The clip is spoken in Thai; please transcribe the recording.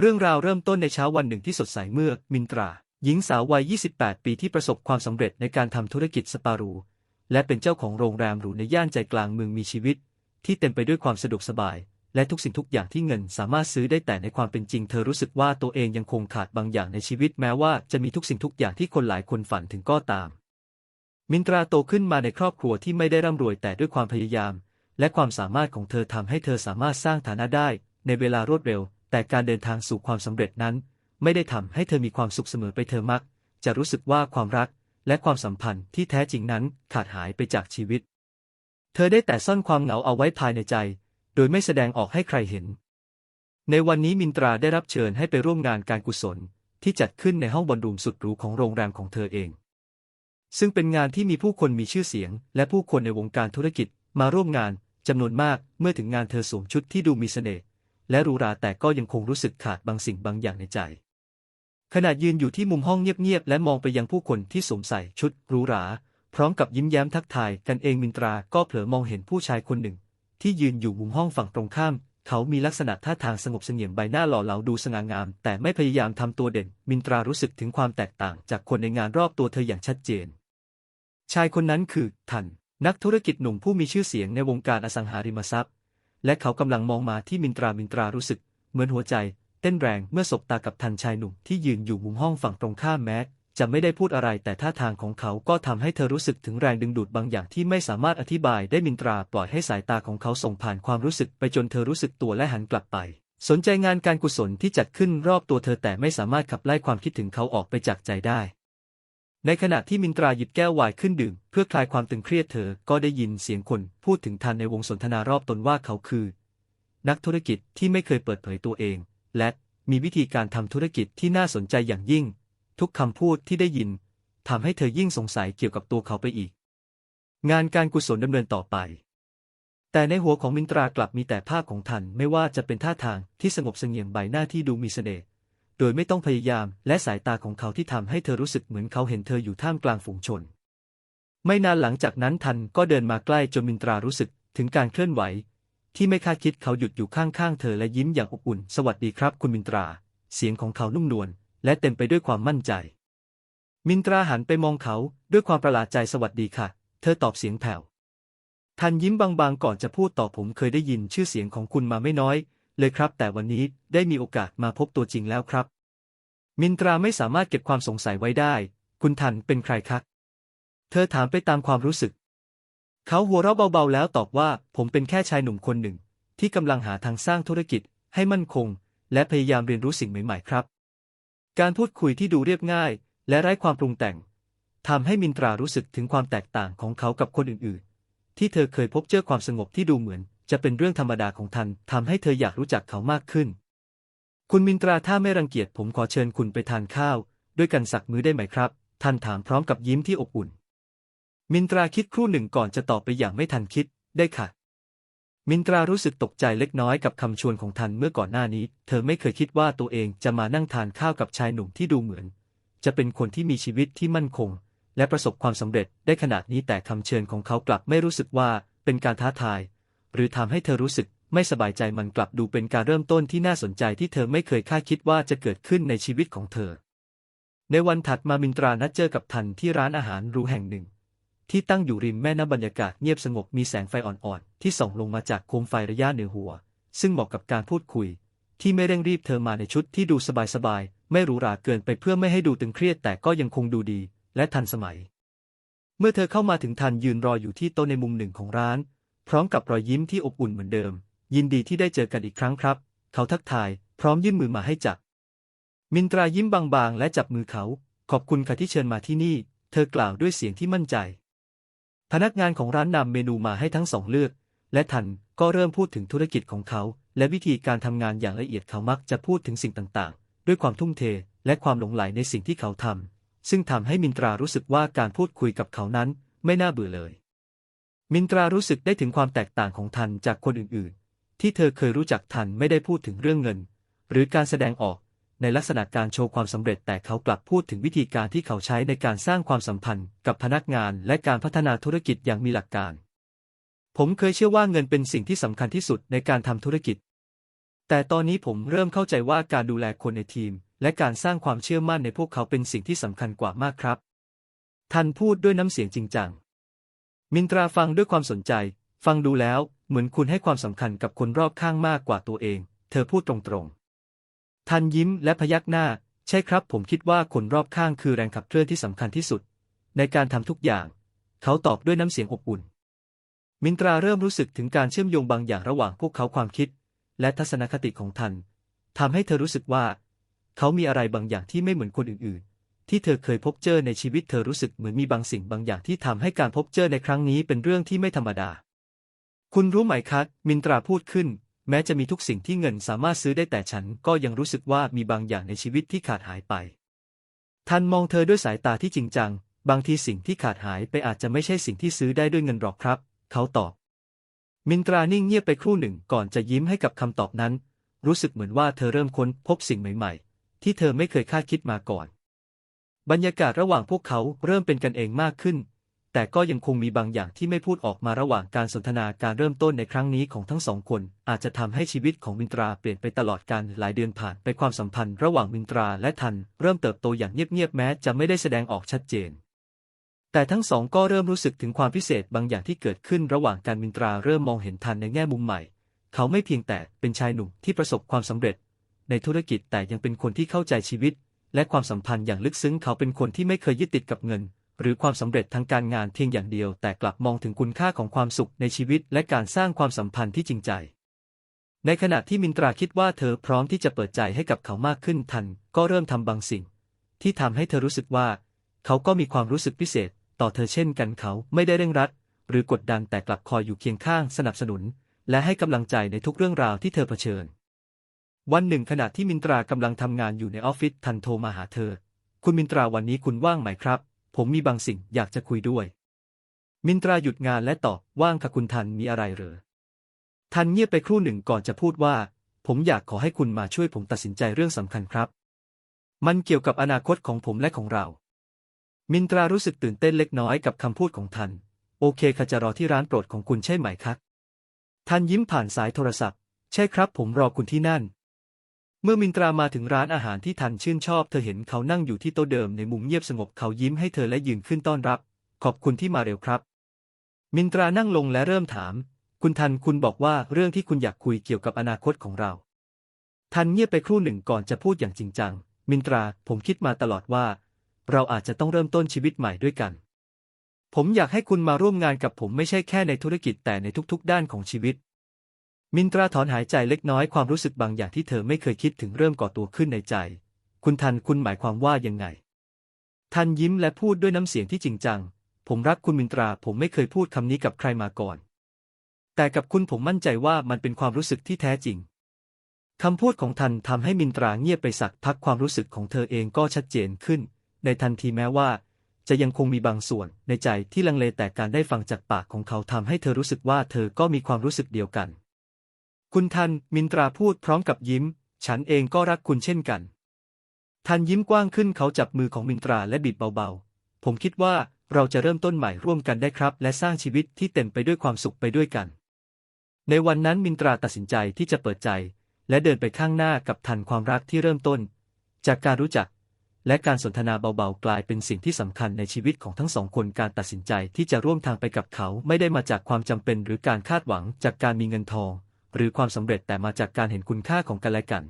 เรื่องราวเริ่มต้นในเช้าวันหนึ่งที่สดใสเมื่อ มินตรา หญิงสาววัย 28 ปีที่ประสบความสำเร็จในการทำธุรกิจสปารู และเป็นเจ้าของโรงแรมหรูในย่านใจกลางเมืองมีชีวิต ที่เต็มไปด้วยความสะดวกสบาย และทุกสิ่งทุกอย่างที่เงินสามารถซื้อได้แต่ในความเป็นจริงเธอรู้สึกว่าตัวเองยังคงขาดบางอย่างในชีวิตแม้ว่าจะมีทุกสิ่งทุกอย่างที่คนหลายคนฝันถึงก็ตาม มินตราโตขึ้นมาในครอบครัวที่ไม่ได้ร่ำรวยแต่ด้วยความพยายาม และความสามารถของเธอทำให้เธอสามารถสร้างฐานะได้ในเวลารวดเร็ว แต่การเดินทางสู่ความสำเร็จนั้น ไม่ได้ทำให้เธอมีความสุขเสมอไปเธอมัก จะรู้สึกว่าความรักและความสัมพันธ์ที่แท้จริงนั้นขาดหายไปจากชีวิต เธอได้แต่ซ่อนความเหงาเอาไว้ภายในใจ โดยไม่แสดงออกให้ใครเห็น ในวันนี้มินตราได้รับเชิญให้ไปร่วมงานการกุศลที่จัดขึ้นในห้องบอลรูมสุดหรูของโรงแรมของเธอเอง ซึ่งเป็นงานที่มีผู้คนมีชื่อเสียง และผู้คนในวงการธุรกิจมาร่วมงานจำนวนมากเมื่อถึงงานเธอสวมชุดที่ดูมีเสน่ห์ และหรูหราแต่ก็ยังคงรู้สึกขาดบางสิ่งบางอย่างในใจ ขณะยืนอยู่ที่มุมห้องเงียบๆและมองไปยังผู้คนที่สวมใส่ชุดหรูหรา พร้อมกับยิ้มแย้มทักทายกันเองมินตราก็เผลอมองเห็นผู้ชายคนหนึ่ง ที่ยืนอยู่มุมห้องฝั่งตรงข้าม เขามีลักษณะท่าทางสงบเสงี่ยมใบหน้าหล่อเหลาดูสง่างาม แต่ไม่พยายามทำตัวเด่น มินตรารู้สึกถึงความแตกต่างจากคนในงานรอบตัวเธออย่างชัดเจน ชายคนนั้นคือทันนักธุรกิจหนุ่มผู้มีชื่อเสียงในวงการอสังหาริมทรัพย์ และเขากำลังมองมาที่มินตรามินตรารู้สึก เหมือนหัวใจ เต้นแรงเมื่อสบตากับทันชายหนุ่มที่ยืนอยู่มุมห้องฝั่งตรงข้ามแม้จะไม่ได้พูดอะไรแต่ท่าทางของเขาก็ทำให้เธอรู้สึกถึงแรงดึงดูดบางอย่างที่ไม่สามารถอธิบายได้มินตราปล่อยให้สายตาของเขาส่งผ่านความรู้สึกไปจนเธอรู้สึกตัวและหันกลับไป สนใจงานการกุศลที่จัดขึ้นรอบตัวเธอแต่ไม่สามารถขับไล่ความคิดถึงเขาออกไปจากใจได้ ในขณะที่มินตราหยิบแก้วไวน์ขึ้นดื่ม เพื่อคลายความตึงเครียดเธอก็ได้ยินเสียงคนพูดถึงทันในวงสนทนารอบตนว่าเขาคือ นักธุรกิจที่ไม่เคยเปิดเผยตัวเอง และมีวิธีการทำธุรกิจที่น่าสนใจอย่างยิ่ง ทุกคำพูดที่ได้ยินทำให้เธอยิ่งสงสัยเกี่ยวกับตัวเขาไปอีก งานการกุศลดำเนินต่อไป แต่ในหัวของมินตรากลับมีแต่ภาพของทันไม่ว่าจะเป็นท่าทางที่สงบเสงี่ยมใบหน้าที่ดูมีเสน่ห์ โดยไม่ต้องพยายาม และสายตาของเขาที่ทำให้เธอรู้สึกเหมือนเขาเห็นเธออยู่ท่ามกลางฝูงชน ไม่นานหลังจากนั้นทันก็เดินมาใกล้จนมินตรารู้สึกถึงการเคลื่อนไหว ที่ไม่คาดคิดเขาหยุดอยู่ข้างๆเธอและยิ้มอย่างอบอุ่น สวัสดีครับคุณมินตรา เสียงของเขานุ่มนวลและเต็มไปด้วยความมั่นใจ มินตราหันไปมองเขาด้วยความประหลาดใจสวัสดีค่ะ เธอตอบเสียงแผ่วทันยิ้มบางๆก่อนจะพูดต่อผมเคยได้ยินชื่อเสียงของคุณมาไม่น้อย เลยครับ แต่วันนี้ได้มีโอกาสมาพบตัวจริงแล้วครับ มินตราไม่สามารถเก็บความสงสัยไว้ได้ คุณทันเป็นใครครับเธอถามไปตามความรู้สึก เขาหัวเราะเบาๆ แล้วตอบว่า ผมเป็นแค่ชายหนุ่มคนหนึ่ง ที่กำลังหาทางสร้างธุรกิจให้มั่นคง และพยายามเรียนรู้สิ่งใหม่ๆ ครับ การพูดคุยที่ดูเรียบง่าย และไร้ความปรุงแต่งทำให้มินตรารู้สึกถึงความแตกต่างของเขากับคนอื่นๆ ที่เธอเคยพบเจอความสงบที่ดูเหมือน จะเป็นเรื่องธรรมดาของทันทำให้เธออยากรู้จักเขามากขึ้น คุณมินตราถ้าไม่รังเกียจผมขอเชิญคุณไปทานข้าว ด้วยกันสักมื้อได้ไหมครับทันถามพร้อมกับยิ้มที่อบอุ่น มินตราคิดครู่หนึ่งก่อนจะตอบไปอย่างไม่ทันคิด ได้ค่ะ มินตรารู้สึกตกใจเล็กน้อยกับคำชวนของทันเมื่อก่อนหน้านี้ เธอไม่เคยคิดว่าตัวเองจะมานั่งทานข้าวกับชายหนุ่มที่ดูเหมือน จะเป็นคนที่มีชีวิตที่มั่นคง และประสบความสำเร็จได้ขนาดนี้แต่คำเชิญของเขากลับไม่รู้สึกว่าเป็นการท้าทาย หรือทำให้เธอรู้สึกไม่สบายใจมันกลับดูเป็นการเริ่มต้นที่น่าสนใจที่เธอไม่เคยคาดคิดว่าจะเกิดขึ้นในชีวิตของเธอ ในวันถัดมามินตรานัดเจอกับทันที่ร้านอาหารรูแห่งหนึ่ง ที่ตั้งอยู่ริมแม่น้ำบรรยากาศเงียบสงบมีแสงไฟอ่อนๆ ที่ส่องลงมาจากโคมไฟระยะเหนือหัว ซึ่งเหมาะกับการพูดคุย ที่ไม่เร่งรีบเธอมาในชุดที่ดูสบายๆไม่หรูหราเกินไปเพื่อไม่ให้ดูตึงเครียดแต่ก็ยังคงดูดี และทันสมัย เมื่อเธอเข้ามาถึงทันยืนรออยู่ที่โต๊ะในมุมหนึ่งของร้าน พร้อมกับรอยยิ้มที่อบอุ่นเหมือนเดิม ยินดีที่ได้เจอกันอีกครั้งครับ เขาทักทาย พร้อมยื่นมือมาให้จับ มินตรายิ้มบางๆ และจับมือเขา ขอบคุณค่ะที่เชิญมาที่นี่ เธอกล่าวด้วยเสียงที่มั่นใจ พนักงานของร้านนำเมนูมาให้ทั้งสองเลือก และทันก็เริ่มพูดถึงธุรกิจของเขา และวิธีการทำงานอย่างละเอียดเขามักจะพูดถึงสิ่งต่างๆ ด้วยความทุ่มเท และความหลงใหลในสิ่งที่เขาทำซึ่งทำให้มินตรารู้สึกว่าการพูดคุยกับเขานั้นไม่น่าเบื่อเลย มินตรารู้สึกได้ถึงความแตกต่างของทันจากคนอื่นๆ ที่เธอเคยรู้จักทันไม่ได้พูดถึงเรื่องเงิน หรือการแสดงออกในลักษณะการโชว์ความสำเร็จแต่เขากลับพูดถึงวิธีการที่เขาใช้ในการสร้างความสัมพันธ์กับพนักงานและการพัฒนาธุรกิจอย่างมีหลักการ ผมเคยเชื่อว่าเงินเป็นสิ่งที่สำคัญที่สุดในการทำธุรกิจแต่แต่ตอนนี้ผมเริ่มเข้าใจว่าการดูแลคนในทีม และการสร้างความเชื่อมั่นในพวกเขาเป็นสิ่งที่สำคัญกว่ามากครับ ทันพูดด้วยน้ำเสียงจริงจัง มินตราฟังด้วยความสนใจ ฟังดูแล้วเหมือนคุณให้ความสำคัญกับคนรอบข้างมากกว่าตัวเอง เธอพูดตรงๆ ทันยิ้มและพยักหน้า ใช่ครับ ผมคิดว่าคนรอบข้างคือแรงขับเคลื่อนที่สำคัญที่สุด ในการทำทุกอย่าง เขาตอบด้วยน้ำเสียงอบอุ่น มินตราเริ่มรู้สึกถึงการเชื่อมโยงบางอย่างระหว่างพวกเขาความคิด และทัศนคติของทันทำให้เธอรู้สึกว่า เขามีอะไรบางอย่างที่ไม่เหมือนคนอื่นๆ ที่เธอเคยพบเจอในชีวิตเธอรู้สึกเหมือนมีบางสิ่งบางอย่างที่ทำให้การพบเจอในครั้งนี้เป็นเรื่องที่ไม่ธรรมดา คุณรู้ไหมครับมินตราพูดขึ้น แม้จะมีทุกสิ่งที่เงินสามารถซื้อได้แต่ฉันก็ยังรู้สึกว่ามีบางอย่างในชีวิตที่ขาดหายไปทันมองเธอด้วยสายตาที่จริงจัง บางทีสิ่งที่ขาดหายไปอาจจะไม่ใช่สิ่งที่ซื้อได้ด้วยเงินหรอกครับ เขาตอบ มินตรานิ่งเงียบไปครู่หนึ่งก่อนจะยิ้มให้กับคำตอบนั้น รู้สึกเหมือนว่าเธอเริ่มค้นพบสิ่งใหม่ ๆ ที่เธอไม่เคยคาดคิดมาก่อน บรรยากาศระหว่างพวกเขาเริ่มเป็นกันเองมากขึ้น แต่ก็ยังคงมีบางอย่างที่ไม่พูดออกมาระหว่างการสนทนาการเริ่มต้นในครั้งนี้ของทั้งสองคน อาจจะทำให้ชีวิตของมินตราเปลี่ยนไปตลอดการหลายเดือนผ่านไปความสัมพันธ์ระหว่างมินตราและทัน เริ่มเติบโตอย่างเงียบๆแม้จะไม่ได้แสดงออกชัดเจน แต่ทั้งสองก็เริ่มรู้สึกถึงความพิเศษบางอย่างที่เกิดขึ้นระหว่างการมินตราเริ่มมองเห็นทันในแง่มุมใหม่ เขาไม่เพียงแต่เป็นชายหนุ่มที่ประสบความสำเร็จ ในธุรกิจแต่ยังเป็นคนที่เข้าใจชีวิต และความสัมพันธ์อย่างลึกซึ้งเขาเป็นคนที่ไม่เคยยึดติดกับเงิน หรือความสำเร็จทางการงานเพียงอย่างเดียว แต่กลับมองถึงคุณค่าของความสุขในชีวิต และการสร้างความสัมพันธ์ที่จริงใจ ในขณะที่มินตราคิดว่าเธอพร้อมที่จะเปิดใจให้กับเขามากขึ้นทัน ก็เริ่มทำบางสิ่ง ที่ทำให้เธอรู้สึกว่า เขาก็มีความรู้สึกพิเศษ ต่อเธอเช่นกันเขาไม่ได้เร่งรัด หรือกดดันแต่กลับคอยอยู่เคียงข้างสนับสนุน และให้กำลังใจในทุกเรื่องราวที่เธอเผชิญ วันหนึ่งขณะที่มินตรากำลังทำงานอยู่ในออฟฟิศทันโทรมาหาเธอ คุณมินตราวันนี้คุณว่างไหมครับ ผมมีบางสิ่งอยากจะคุยด้วย มินตราหยุดงานและตอบว่างค่ะคุณทันมีอะไรเหรอ ทันเงียบไปครู่หนึ่งก่อนจะพูดว่า ผมอยากขอให้คุณมาช่วยผมตัดสินใจเรื่องสำคัญครับ มันเกี่ยวกับอนาคตของผมและของเรา มินตรารู้สึกตื่นเต้นเล็กน้อยกับคำพูดของทัน โอเคค่ะจะรอที่ร้านโปรดของคุณใช่ไหมครับทันยิ้มผ่านสายโทรศัพท์ ใช่ครับผมรอคุณที่นั่น เมื่อมินตรามาถึงร้านอาหารที่ทันชื่นชอบ เธอเห็นเขานั่งอยู่ที่โต๊ะเดิมในมุมเงียบสงบเขายิ้มให้เธอและยืนขึ้นต้อนรับ ขอบคุณที่มาเร็วครับ มินตรานั่งลงและเริ่มถาม คุณทันคุณบอกว่าเรื่องที่คุณอยากคุยเกี่ยวกับอนาคตของเรา ทันเงียบไปครู่หนึ่งก่อนจะพูดอย่างจริงจัง มินตราผมคิดมาตลอดว่า เราอาจจะต้องเริ่มต้นชีวิตใหม่ด้วยกัน ผมอยากให้คุณมาร่วมงานกับผมไม่ใช่แค่ในธุรกิจแต่ในทุกๆ ด้านของชีวิต มินตราถอนหายใจเล็กน้อยความรู้สึกบางอย่างที่เธอไม่เคยคิดถึงเริ่มก่อตัวขึ้นในใจ คุณทันคุณหมายความว่ายังไง ทันยิ้มและพูดด้วยน้ำเสียงที่จริงจัง ผมรักคุณมินตราผมไม่เคยพูดคำนี้กับใครมาก่อน แต่กับคุณผมมั่นใจว่ามันเป็นความรู้สึกที่แท้จริงคำพูดของทันทำให้มินตราเงียบไปสักพักความรู้สึกของเธอเองก็ชัดเจนขึ้น ในทันทีแม้ว่า จะยังคงมีบางส่วนในใจที่ลังเลแต่การได้ฟังจากปากของเขาทำให้เธอรู้สึกว่าเธอก็มีความรู้สึกเดียวกัน คุณทันมินตราพูดพร้อมกับยิ้ม ฉันเองก็รักคุณเช่นกัน ทันยิ้มกว้างขึ้นเขาจับมือของมินตราและบีบเบาๆ ผมคิดว่าเราจะเริ่มต้นใหม่ร่วมกันได้ครับ และสร้างชีวิตที่เต็มไปด้วยความสุขไปด้วยกัน ในวันนั้นมินตราตัดสินใจที่จะเปิดใจ และเดินไปข้างหน้ากับทันความรักที่เริ่มต้น จากการรู้จัก และการสนทนาเบาๆ กลายเป็นสิ่งที่สำคัญในชีวิตของทั้งสองคนการตัดสินใจที่จะร่วมทางไปกับเขาไม่ได้มาจากความจำเป็นหรือการคาดหวังจากการมีเงินทอง หรือความสำเร็จแต่มาจากการเห็นคุณค่าของกันและกัน